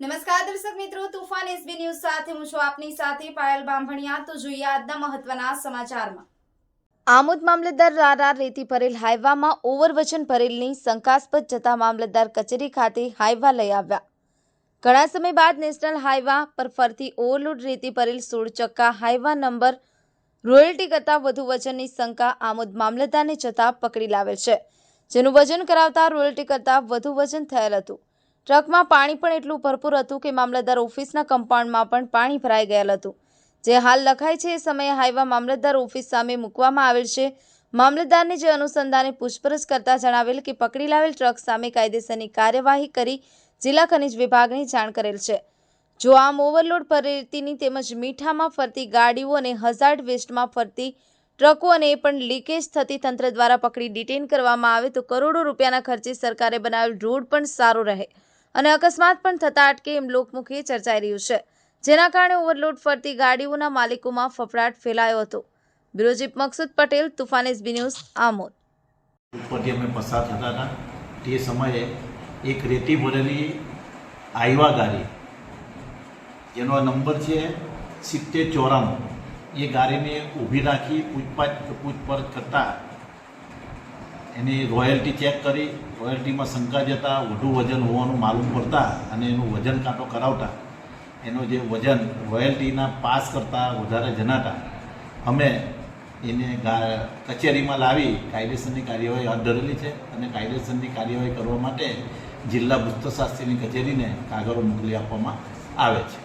નમસ્કાર દર્શક મિત્રો, તુફાન એસબી ન્યૂઝ સાથે હું છું આપની સાથે પાયલ બાંભણિયા. તો જોઈએ આજના મહત્વના સમાચારમાં. આમોદ મામલતદાર રારા રેતી ભરેલ હાઈવામાં ઓવરવજન ભરેલની શંકાસ્પદ જતા મામલતદાર કચેરી ખાતે હાઈવા લઈ આવ્યા. ઘણા સમય બાદ નેશનલ હાઈવા પર ફરતી ઓવરલોડ રેતી ભરેલ સોળ ચક્કા હાઈવા નંબર રોયલ્ટી કરતાં વધુ વજનની શંકા આમોદ મામલતદારને જતા પકડી લાવેલ છે, જેનું વજન કરાવતા રોયલ્ટી કરતાં વધુ વજન થયેલ હતું. ટ્રકમાં પાણી પણ એટલું ભરપૂર હતું કે મામલતદાર ઓફિસના કમ્પાઉન્ડમાં પણ પાણી ભરાઈ ગયેલ હતું. જે હાલ લખાય છે, એ સમયે હાઈવા મામલતદાર ઓફિસ સામે મૂકવામાં આવેલ છે. મામલતદારને જે અનુસંધાને પૂછપરછ કરતા જણાવેલ કે પકડી લાવેલ ટ્રક સામે કાયદેસરની કાર્યવાહી કરી જિલ્લા ખનિજ વિભાગને જાણ કરેલ છે. જો આમ ઓવરલોડ પરિતિની તેમજ મીઠામાં ફરતી ગાડીઓ અને હઝાર્ડ વેસ્ટમાં ફરતી ટ્રકો અને એ પણ લીકેજ થતી તંત્ર દ્વારા પકડી ડિટેન કરવામાં આવે તો કરોડો રૂપિયાના ખર્ચે સરકારે બનાવેલ રોડ પણ સારો રહે. અને અકસ્માત પણ થતા અટકે એમ લોકમુખે ચર્ચાઈ રહ્યું છે. જેના કારણે ઓવરલોડ ફરતી ગાડીઓના માલિકોમાં ફફડાટ ફેલાયો હતો. Bureau chief Maksud Patel, Tufan SB news, Amod. ઉપરથી અમે પસાર થતા હતા. તે સમયે એક રેતી ભરેલી આઈવા ગાડી, જેનો નંબર છે સિત્તેર ચોરાણું, એ ગાડીને ઊભી રાખી પૂછપાછ પૂછપરછ કરતાં એની રોયલ્ટી ચેક કરી રોયલ્ટીમાં શંકા જતા વધુ વજન હોવાનું માલુમ પડતા અને એનું વજન કાંટો કરાવતા એનો જે વજન રોયલ્ટીના પાસ કરતાં વધારે જણાતા અમે એને કચેરીમાં લાવી કાયદેસરની કાર્યવાહી હાથ ધરેલી છે અને કાયદેસરની કાર્યવાહી કરવા માટે જિલ્લા ભૂસ્તશાસ્ત્રીની કચેરીને કાગળો મોકલી આપવામાં આવે છે.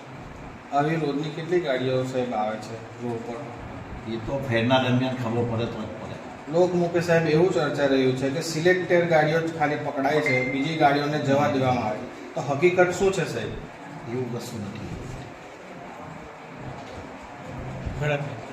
આવી રોજની કેટલી ગાડીઓ સાહેબ આવે છે રોડ પર? એ તો ફેરના દરમિયાન ખબર પડે તો લોકમુખે સાહેબ એવું ચર્ચા રહ્યું છે કે સિલેક્ટેડ ગાડીઓ જ ખાલી પકડાય છે બીજી ગાડીઓને જવા દેવામાં આવે. તો હકીકત શું છે સાહેબ? એવું કશું નથી. બરાબર